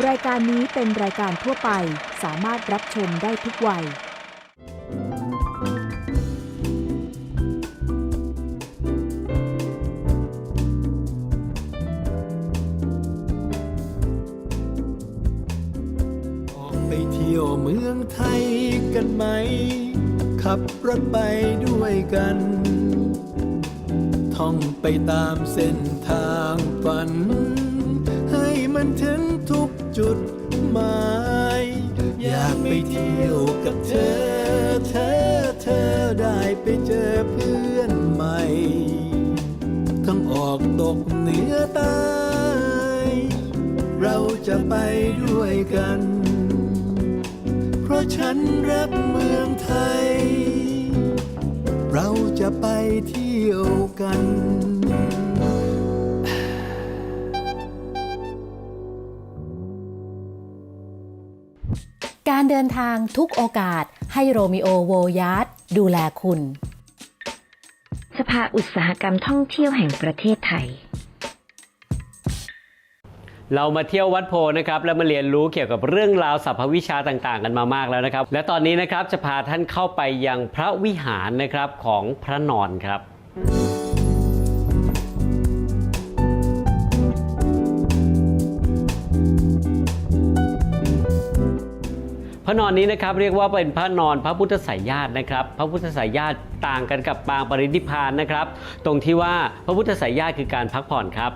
รายการนี้เป็นรายการทั่วไปสามารถรับชมได้ทุกวัย ออกไปเที่ยวเมืองไทยกันไหม ขับรถไปด้วยกัน ท่องไปตามเส้นทางฝัน ให้มันถึง ไปเที่ยวกับเธอ เธอเธอได้ไปเจอเพื่อนใหม่ ทั้งออกตกเหนือใต้เราจะไปด้วยกัน เพราะฉันรักเมืองไทย เราจะไปเที่ยวกัน การเดินทางทุกโอกาสให้โรมิโอโวยาร์ดดูแลคุณ สภาอุตสาหกรรมท่องเที่ยวแห่งประเทศไทย เรามาเที่ยววัดโพนะครับ แล้วมาเรียนรู้เกี่ยวกับเรื่องราวสรรพวิชาต่างๆ กันมามากแล้วนะครับ และตอนนี้นะครับจะพาท่านเข้าไปยังพระวิหารนะครับของพระนอนครับ ระนอนนี้นะครับเรียกว่าเป็นพระนอนพระพุทธสายญาตินะครับ พระพุทธสายญาติต่างกันกับปางปรินิพานนะครับ ตรงที่ว่าพระพุทธสายญาติคือการพักผ่อนครับ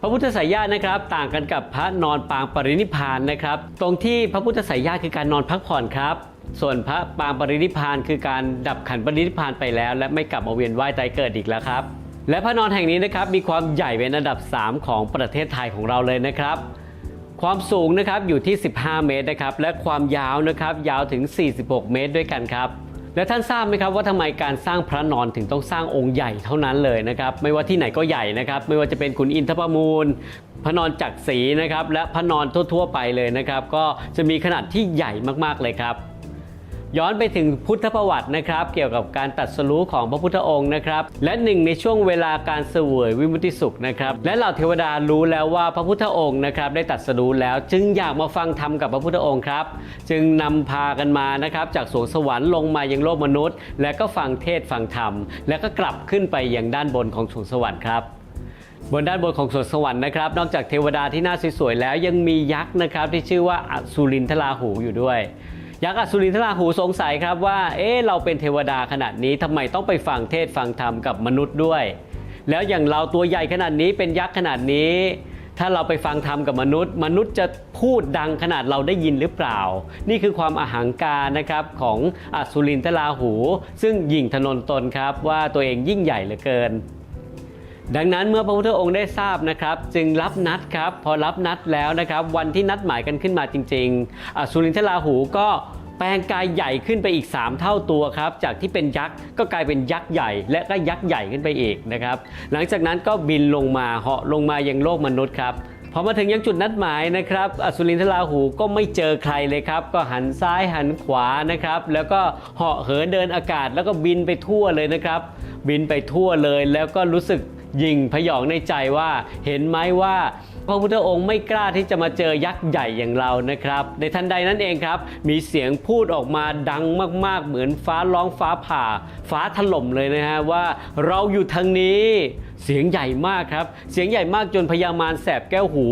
พระพุทธสายญาตินะครับ ต่างกันกับพระนอนปางปรินิพานนะครับ ตรงที่พระพุทธสายญาติคือการนอนพักผ่อนครับ ส่วนพระปางปรินิพานคือการดับขันปรินิพพานไปแล้ว และไม่กลับมาเวียนว่ายตายเกิดอีกแล้วครับ และพระนอนแห่งนี้นะครับมีความใหญ่เป็นอันดับ 3 ของประเทศไทยของเราเลยนะครับ ความสูงนะครับอยู่ที่ 15 เมตรนะครับและความยาวนะครับยาวถึง 46 เมตรด้วยกันครับและท่านทราบไหมครับว่าทำไมการสร้างพระนอนถึงต้องสร้างองค์ใหญ่เท่านั้นเลยนะครับไม่ว่าที่ไหนก็ใหญ่นะครับไม่ว่าจะเป็นขุนอินทประมูล พระนอนจักรศรีนะครับและพระนอนทั่วๆไปเลยนะครับก็จะมีขนาดที่ใหญ่มากๆเลยครับ ย้อนไปถึงพุทธประวัตินะครับ เกี่ยวกับการตัดสรู้ของพระพุทธองค์นะครับ และหนึ่งในช่วงเวลาการเสวยวิมุติสุขนะครับ และเหล่าเทวดารู้แล้วว่าพระพุทธองค์นะครับได้ตัดสรู้แล้ว จึงอยากมาฟังธรรมกับพระพุทธองค์ครับ จึงนำพากันมานะครับจากสวงสวรรค์ลงมายังโลกมนุษย์ และก็ฟังเทศฟังธรรม และก็กลับขึ้นไปยังด้านบนของสวงสวรรค์ครับบนด้านบนของสวนสวรรค์นะครับ นอกจากเทวดาที่น่าสวยๆแล้วยังมียักษ์นะครับที่ชื่อว่าอสุรินทราหูอยู่ด้วย ยักษ์อสุรินทราหูสงสัยครับว่า เอ๊ะเราเป็นเทวดาขนาดนี้ทำไมต้องไปฟังเทศฟังธรรมกับมนุษย์ด้วย แล้วอย่างเราตัวใหญ่ขนาดนี้เป็นยักษ์ขนาดนี้ ถ้าเราไปฟังธรรมกับมนุษย์ มนุษย์จะพูดดังขนาดเราได้ยินหรือเปล่า นี่คือความอาหังการนะครับของอสุรินทราหู ซึ่งหยิ่งถนนตนครับว่าตัวเองยิ่งใหญ่เหลือเกิน ดังนั้นเมื่อพระพุทธองค์ได้ทราบนะครับ จึงรับนัดครับ พอรับนัดแล้วนะครับ วันที่นัดหมายกันขึ้นมาจริงๆอสุรินทราหูก็แปลงกายใหญ่ขึ้นไปอีก 3 เท่าตัวครับ จากที่เป็นยักษ์ก็กลายเป็นยักษ์ใหญ่ และก็ยักษ์ใหญ่ขึ้นไปอีกนะครับ หลังจากนั้นก็บินลงมาเหาะลงมายังโลกมนุษย์ครับพอมาถึงยังจุดนัดหมายนะครับอสุรินทราหูก็ไม่เจอใครเลยครับ ก็หันซ้ายหันขวานะครับ แล้วก็เหาะเหินเดินอากาศ แล้วก็บินไปทั่วเลยนะครับ บินไปทั่วเลยแล้วก็รู้สึก ยิงพยองในใจว่าเห็นไหมว่า พระพุทธองค์ไม่กล้าที่จะมาเจอยักษ์ใหญ่อย่างเรานะครับ ในทันใดนั้นเองครับ มีเสียงพูดออกมาดังมาก ๆ เหมือนฟ้าร้องฟ้าผ่า ฟ้าถล่มเลยนะฮะว่าเราอยู่ทางนี้เสียงใหญ่มากครับ เสียงใหญ่มากจนพญามารแสบแก้วหู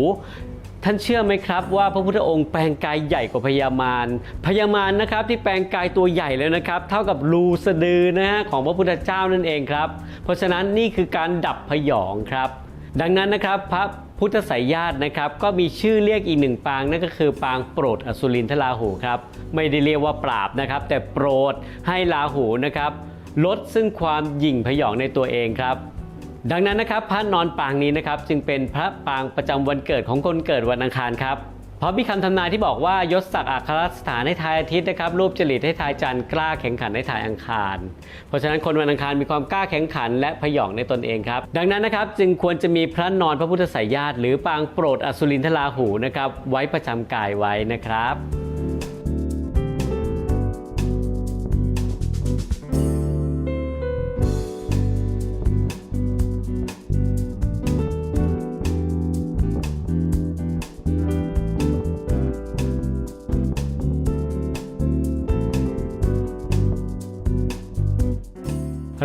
ท่านเชื่อไหมครับว่าพระพุทธองค์แปลงกายใหญ่กว่าพญามารพญามารนะครับที่แปลงกายตัวใหญ่แล้วนะครับ เท่ากับรูสะดือนะฮะของพระพุทธเจ้านั่นเองครับ เพราะฉะนั้นนี่คือการดับพยองครับ ดังนั้นนะครับพระพุทธสายญาตินะครับก็มีชื่อเรียกอีกหนึ่งปางนั่นก็คือปางโปรดอสุรินทราหูครับไม่ได้เรียกว่าปราบนะครับ แต่โปรดให้ราหูนะครับลดซึ่งความหยิ่งพยองในตัวเองครับ ดังนั้นนะครับพระนอนปางนี้นะครับจึงเป็นพระปางประจำวันเกิดของคนเกิดวันอังคารครับเพราะมีคำทำนายที่บอกว่ายศศักดิ์อัครสถานให้ทายอาทิตย์นะครับรูปจริตให้ทายจันทร์กล้าแข่งขันให้ทายอังคาร เพราะฉะนั้นคนวันอังคารมีความกล้าแข่งขันและพยองในตนเองครับ ดังนั้นนะครับจึงควรจะมีพระนอนพระพุทธสายญาติ หรือปางโปรดอสุรินทราหูนะครับไว้ประจำกายไว้นะครับ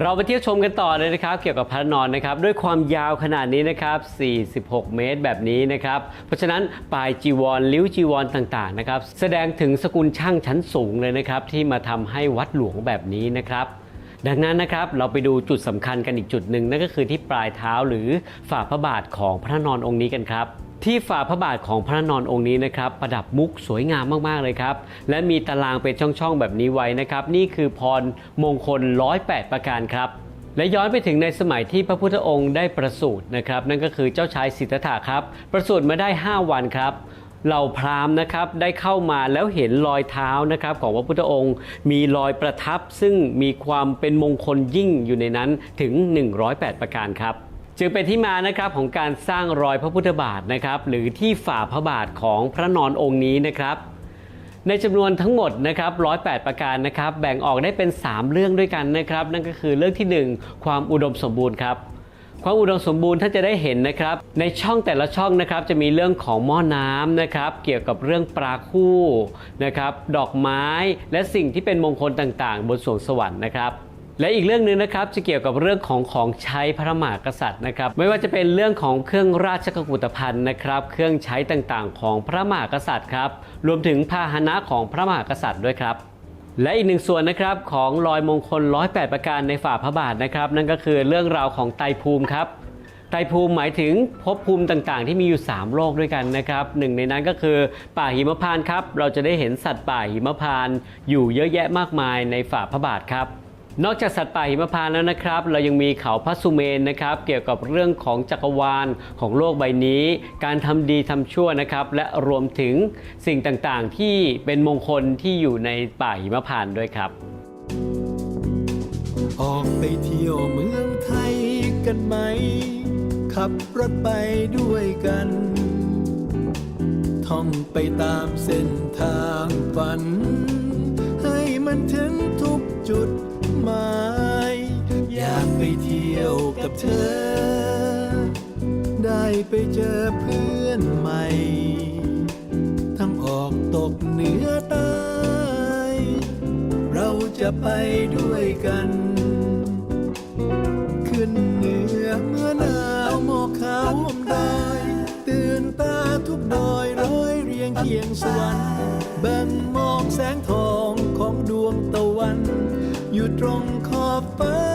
เราไปเที่ยวชมกันต่อเลยนะครับ เกี่ยวกับพระนอนนะครับ ด้วยความยาวขนาดนี้นะครับ 46 เมตรแบบนี้นะครับ เพราะฉะนั้นปลายจีวรลิ้วจีวรต่างๆนะครับ แสดงถึงสกุลช่างชั้นสูงเลยนะครับ ที่มาทำให้วัดหลวงแบบนี้นะครับ ดังนั้นนะครับเราไปดูจุดสำคัญกันอีกจุดหนึ่งนั่นก็คือที่ปลายเท้าหรือฝ่าพระบาทของพระนอนองค์นี้กันครับ ที่ฝ่าพระบาทของพระนอนองค์นี้นะครับประดับมุกสวยงามมากๆเลยครับ และมีตารางเป็นช่องๆแบบนี้ไว้นะครับ นี่คือพรมงคล 108 ประการครับ และย้อนไปถึงในสมัยที่พระพุทธองค์ได้ประสูตินะครับ นั่นก็คือเจ้าชายสิทธัตถะครับ ประสูติมาได้ 5 วันครับเหล่าพราหมณ์นะครับได้เข้ามาแล้วเห็นรอยเท้านะครับของพระพุทธองค์ มีรอยประทับซึ่งมีความเป็นมงคลยิ่งอยู่ในนั้นถึง 108 ประการครับ จึงเป็นที่มานะครับของการสร้างรอยพระพุทธบาทนะครับ หรือที่ฝ่าพระบาทของพระนอนองค์นี้นะครับ ในจำนวนทั้งหมดนะครับ108 ประการนะครับ แบ่งออกได้เป็น 3 เรื่องด้วยกันนะครับ นั่นก็คือเรื่องที่ 1 ความอุดมสมบูรณ์ครับความอุดมสมบูรณ์ถ้านจะได้เห็นนะครับ ในช่องแต่ละช่องนะครับ จะมีเรื่องของหม้อน้ำนะครับ เกี่ยวกับเรื่องปลาคู่นะครับ ดอกไม้และสิ่งที่เป็นมงคลต่างๆ บนสวงสวรรค์นะครับ และอีกเรื่องหนึ่งนะครับจะเกี่ยวกับเรื่องของของใช้พระมหากษัตริย์นะครับ ไม่ว่าจะเป็นเรื่องของเครื่องราชกุฏภัณฑ์นะครับ เครื่องใช้ต่างๆ ของพระมหากษัตริย์ครับ รวมถึงพาหนะของพระมหากษัตริย์ด้วยครับและอีกหนึ่งส่วนนะครับของรอยมงคล108ปประการในฝ่าพระบาทนะครับ นั่นก็คือเรื่องราวของไตภูมิครับ ไตภูมิหมายถึงภพภูมิต่างๆ ที่มีอยู่ 3 โลกด้วยกันนะครับหนึ่งในนั้นก็คือป่าหิมพานต์ครับ เราจะได้เห็นสัตว์ป่าหิมพานต์อยู่เยอะแยะมากมายในฝ่าพระบาทครับ นอกจากสัตว์ป่าหิมพานต์แล้วนะครับ เรายังมีเขาพระสุเมนนะครับ เกี่ยวกับเรื่องของจักรวาลของโลกใบนี้ การทำดีทำชั่วนะครับ และรวมถึงสิ่งต่างๆ ที่เป็นมงคลที่อยู่ในป่าหิมพานต์ด้วยครับ ออกไปเที่ยวเมืองไทยกันไหม ขับรถไปด้วยกัน ท่องไปตามเส้นทางฝัน ให้มันถึงทุกจุด เธอ ได้ไปเจอเพื่อนใหม่ ทั้งออกตกเหนือใต้เราจะไปด้วยกัน ขึ้นเหนือเมื่อหนาวหมอกขาวห่มดอยตื่นตาทุกดอยร้อยเรียงเคียงสวรรค์แบ่งมองแสงทองของดวงตะวัน อยู่ตรงขอบฟ้า